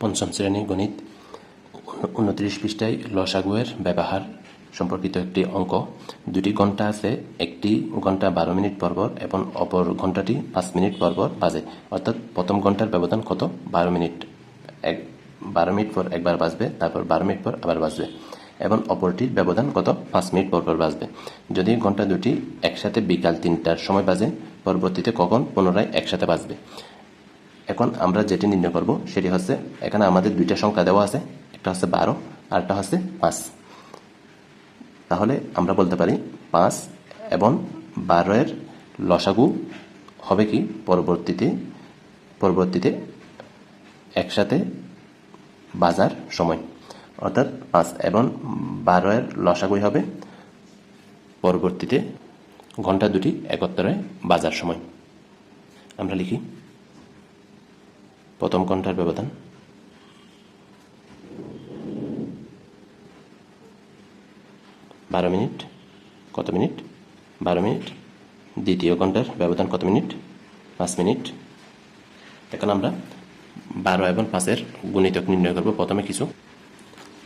পঞ্চম শ্রেণি গণিত উনত্রিশ পৃষ্ঠায় লসাগুয়ের ব্যবহার সম্পর্কিত একটি অঙ্ক। দুটি ঘণ্টা আছে, একটি ঘণ্টা বারো মিনিট পরপর এবং অপর ঘন্টাটি পাঁচ মিনিট পরপর বাজে। অর্থাৎ প্রথম ঘণ্টার ব্যবধান কত? বারো মিনিট। এক, বারো মিনিট পর একবার বাজবে, তারপর বারো মিনিট পর আবার বাজবে। এবং অপরটির ব্যবধান কত? পাঁচ মিনিট পর পর বাজবে। যদি ঘণ্টা দুটি একসাথে বিকাল তিনটার সময় বাজে, পরবর্তীতে কখন পুনরায় একসাথে বাজবে? এখন আমরা যেটি নির্ণয় করব সেটি হচ্ছে এখানে আমাদের দুইটা সংখ্যা দেওয়া আছে, একটা হচ্ছে বারো আর একটা হচ্ছে পাঁচ। তাহলে আমরা বলতে পারি পাঁচ এবং বারোয়ের লসাগু হবে কি পরবর্তীতে পরবর্তীতে একসাথে বাজার সময়। অর্থাৎ পাঁচ এবং বারোয়ের লসাগুই হবে পরবর্তীতে ঘণ্টা দুটি একত্তরে বাজার সময়। আমরা লিখি প্রথম ঘণ্টার ব্যবধান। বারো মিনিট, কত মিনিট? বারো মিনিট। দ্বিতীয় ঘণ্টার ব্যবধান কত মিনিট? পাঁচ মিনিট। এখন আমরা বারো এবং পাঁচের গুণিতক নির্ণয় করব। প্রথমে কিছু।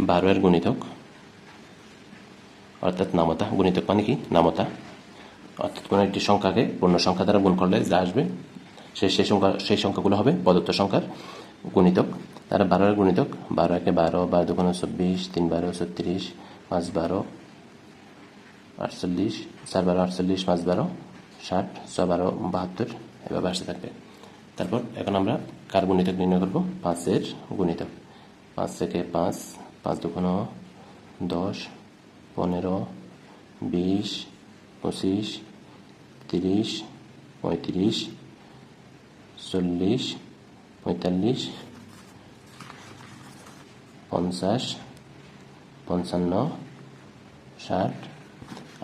বারো এর গুণিতক, অর্থাৎ নামতা। গুণিতক মানে কি? নামতা। অর্থাৎ কোনো একটি সংখ্যাকে পূর্ণ সংখ্যা দ্বারা গুণ করলে যা আসবে সে সেই সংখ্যা, সেই সংখ্যাগুলো হবে, প্রদত্ত সংখ্যার গুণিতক। তারা বারো এর গুণিতক। বারো একে বারো বারো দুগুণ চব্বিশ, তিন বারো ছত্রিশ, পাঁচ বারো আটচল্লিশ, চার বারো আটচল্লিশ, পাঁচ বারো ষাট, ছ বারো বাহাত্তর, এভাবে আসতে থাকবে। তারপর এখন আমরা কার গুণিতক নির্ণয় করব? পাঁচের গুণিতক। পাঁচ থেকে পাঁচ পাঁচ দুগুণ দশ, পনেরো, বিশ, পঁচিশ, তিরিশ, পঁয়ত্রিশ চল্লিশ, পঁয়তাল্লিশ, পঞ্চাশ, পঞ্চান্ন, ষাট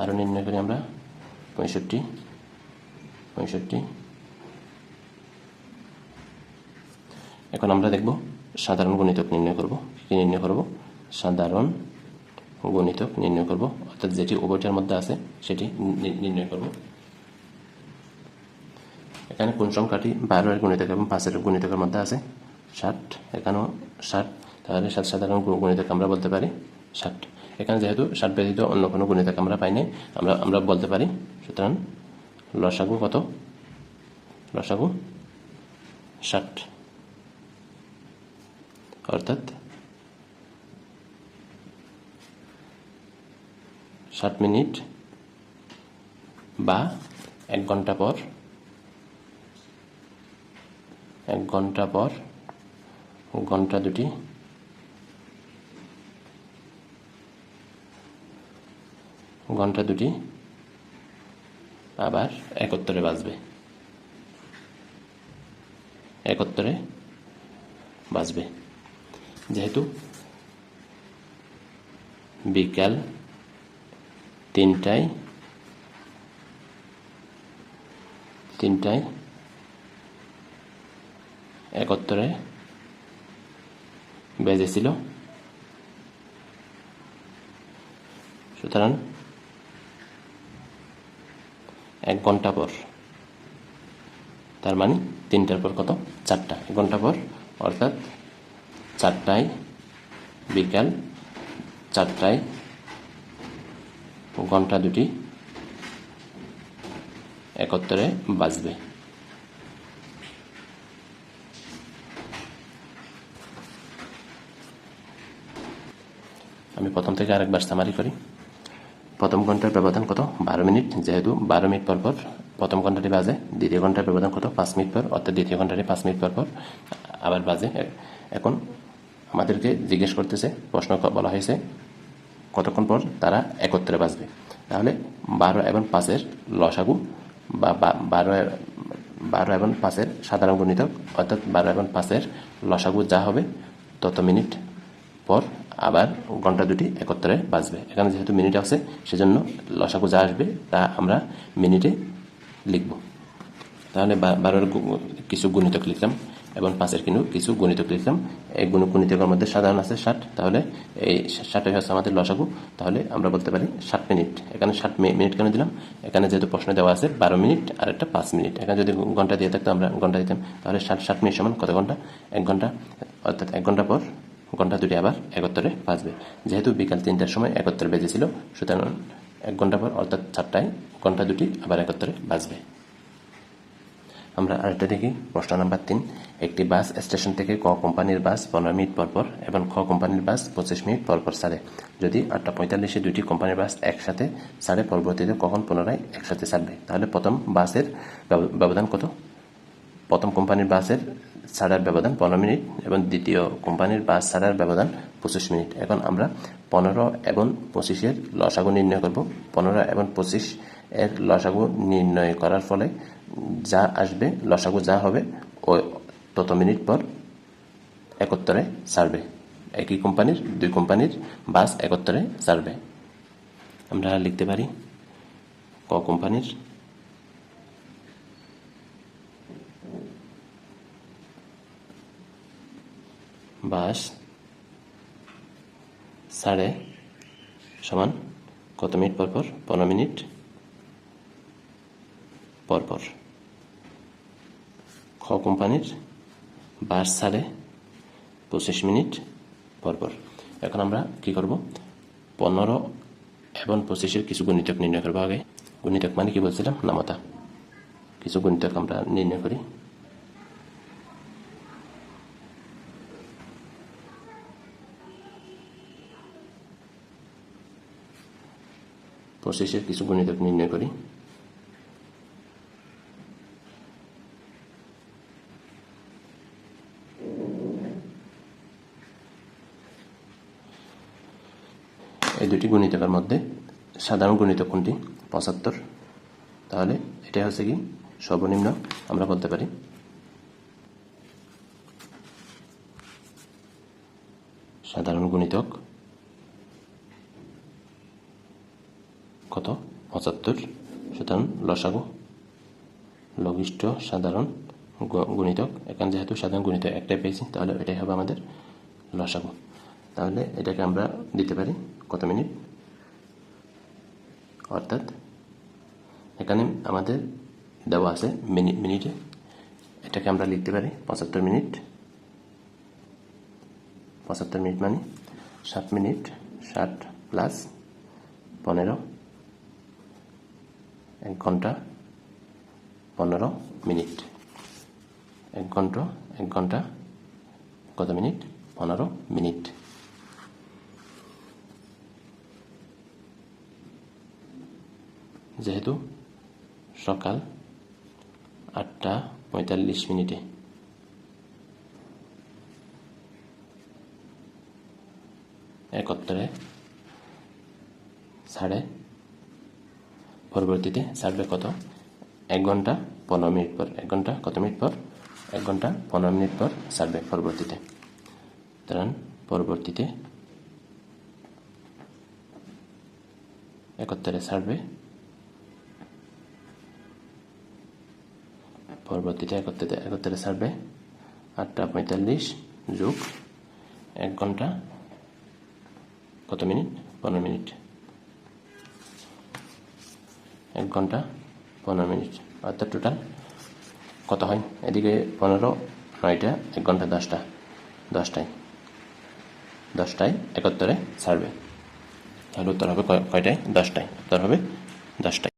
আরও নির্ণয় করি আমরা, পঁয়ষট্টি পঁয়ষট্টি। এখন আমরা দেখব সাধারণ গণিতক নির্ণয় করব, কি নির্ণয় করব? সাধারণ গণিতক নির্ণয় করব, অর্থাৎ যেটি উভয়টার মধ্যে আছে, সেটি নির্ণয় করব। এখানে কোন সংখ্যাটি বারোয়ের গুণিতক এবং পাঁচের গুণিতকের মধ্যে আছে? ষাট, এখানেও ষাট, তাহলে সাত সাধারণ গুণিতক আমরা বলতে পারি ষাট। এখানে যেহেতু ষাট ব্যতীত অন্য কোনো গুণিতক আমরা পাই আমরা আমরা বলতে পারি, সুতরাং লসাগু কত? লসাগু ষাট। অর্থাৎ ষাট মিনিট বা এক ঘণ্টা পর এক ঘণ্টা পর ঘণ্টা দুটি। ঘণ্টা দুটি, আবার একত্তরে বাজবে। একত্তরে বাজবে। যেহেতু বিকাল তিনটায় তিনটায় একত্তরে বেজেছিল। সুতরাং এক ঘণ্টা পর, তার মানে তিনটার পর কত? চারটা। এক ঘণ্টা পর, অর্থাৎ চারটায় বিকাল, চারটায় ঘণ্টা দুটি একত্তরে বাজবে। আমি প্রথম থেকে আরেকবার সামারি করি। প্রথম ঘণ্টার ব্যবধান কত? বারো মিনিট, যেহেতু বারো মিনিট পর পর প্রথম ঘন্টাটি বাজে, দ্বিতীয় ঘণ্টার ব্যবধান কত? পাঁচ মিনিট পর, অর্থাৎ দ্বিতীয় ঘন্টাটি পাঁচ মিনিট পর পর আবার বাজে। এখন আমাদেরকে জিজ্ঞেস করতেছে, প্রশ্ন বলা হয়েছে, কতক্ষণ পর তারা একত্রে বাজবে? তাহলে বারো এবং পাঁচের লসাগু বা বারো বারো এবং পাঁচের সাধারণ গুণিতক, অর্থাৎ বারো এবং পাঁচের লসাগু যা হবে তত মিনিট পর আবার ঘণ্টা দুটি একত্রে বাজবে। এখানে যেহেতু মিনিট আছে, সেজন্য লসাকু যা আসবে তা আমরা মিনিটে লিখব। তাহলে বারোর কিছু গুণিতক লিখলাম এবং পাঁচের কিন্তু কিছু গণিতক লিখলাম। এই গুণ গণিতকের মধ্যে সাধারণ আছে ষাট। তাহলে এই ষাটই হচ্ছে আমাদের লসাগু। তাহলে আমরা বলতে পারি ষাট মিনিট এখানে ষাট মিনিট কেন দিলাম? এখানে যেহেতু প্রশ্ন দেওয়া আছে, বারো মিনিট আর একটা পাঁচ মিনিট এখানে যদি ঘণ্টা দিয়ে থাকতো আমরা ঘণ্টা দিতাম। তাহলে ষাট ষাট মিনিট সমান কত ঘণ্টা? এক ঘণ্টা, অর্থাৎ এক ঘণ্টা পর ঘণ্টা দুটি আবার একত্তরে বাজবে। যেহেতু বিকাল তিনটার সময় একত্তর বেজেছিল, সুতরাং এক ঘণ্টা পর অর্থাৎ চারটায় ঘণ্টা দুটি আবার একত্তরে বাজবে। আমরা আরেকটা দেখি, প্রশ্ন নাম্বার তিন। একটি বাস স্টেশন থেকে ক কোম্পানির বাস পনেরো মিনিট পর পর এবং খ কোম্পানির বাস পঁচিশ মিনিট পর পর ছাড়ে। যদি আটটা পঁয়তাল্লিশে দুটি কোম্পানির বাস একসাথে ছাড়ে, পরবর্তীতে কখন পুনরায় একসাথে ছাড়বে? তাহলে প্রথম বাসের ব্যবধান কত? প্রথম কোম্পানির বাসের ছাড়ার ব্যবধান পনেরো মিনিট এবং দ্বিতীয় কোম্পানির বাস ছাড়ার ব্যবধান পঁচিশ মিনিট। এখন আমরা পনেরো এবং পঁচিশের লসাগু নির্ণয় করব। পনেরো এবং পঁচিশ এর লসাগু নির্ণয় করার ফলে যা আসবে, লসাগু যা হবে, ও তত মিনিট পর একত্তরে ছাড়বে একই কোম্পানির, দুই কোম্পানির বাস একত্তরে ছাড়বে আমরা লিখতে পারি ক কোম্পানির বাস সাড়ে সমান কত মিনিট পর পর? পনেরো মিনিট পর পর। খ কোম্পানির বাস সাড়ে পঁচিশ মিনিট পর পর। এখন আমরা কি করব? পনেরো এবং পঁচিশের কিছু গুণিতক নির্ণয় করব আগে। গুণিতক মানে কি বলছিলাম? নামতা। কিছু গুণিতক আমরা নির্ণয় করি। পঁচিশের কিছু গুণিতক নির্ণয় করি। এই দুটি গুণিতকের মধ্যে সাধারণ গুণিতক কোনটি? পঁচাত্তর। তাহলে এটা হচ্ছে কি? সর্বনিম্ন আমরা বলতে পারি। সাধারণ গুণিতক কত? পঁচাত্তর। সুতরাং লসাগু লঘিষ্ঠ সাধারণ গুণিতক। এখানে যেহেতু সাধারণ গুণিতক একটাই পেয়েছি, তাহলে এটাই হবে আমাদের লসাগু। তাহলে এটাকে আমরা দিতে পারি কত মিনিট? অর্থাৎ এখানে আমাদের দেওয়া আছে মিনিট মিনিটে। এটাকে আমরা লিখতে পারি পঁচাত্তর মিনিট। পঁচাত্তর মিনিট মানে ষাট মিনিট, ষাট প্লাস পনেরো। এক ঘণ্টা পনেরো মিনিট। এক ঘণ্টা এক ঘণ্টা কত মিনিট পনেরো মিনিট। যেহেতু সকাল আটটা পঁয়তাল্লিশ মিনিটে। একত্তরে সাড়ে পরবর্তীতে ছাড়বে কত? এক ঘণ্টা পনেরো মিনিট পর, এক ঘণ্টা কত মিনিট পর? এক ঘণ্টা পনেরো মিনিট পর ছাড়বে পরবর্তীতে। কারণ পরবর্তীতে একত্তরে ছাড়বে পরবর্তীতে একত্রিতে একত্তরে ছাড়বে আটটা পঁয়তাল্লিশ যোগ এক ঘণ্টা কত মিনিট? পনেরো মিনিট। এক ঘণ্টা, পনেরো মিনিট। অর্থাৎ টোটাল কত হয়? এদিকে পনেরো, নয়টা, এক ঘণ্টা, দশটা। দশটায়। দশটায় একত্তরে ছাড়বে। তাহলে উত্তর হবে কয়- কয়টায়? দশটায়। উত্তর হবে দশটায়।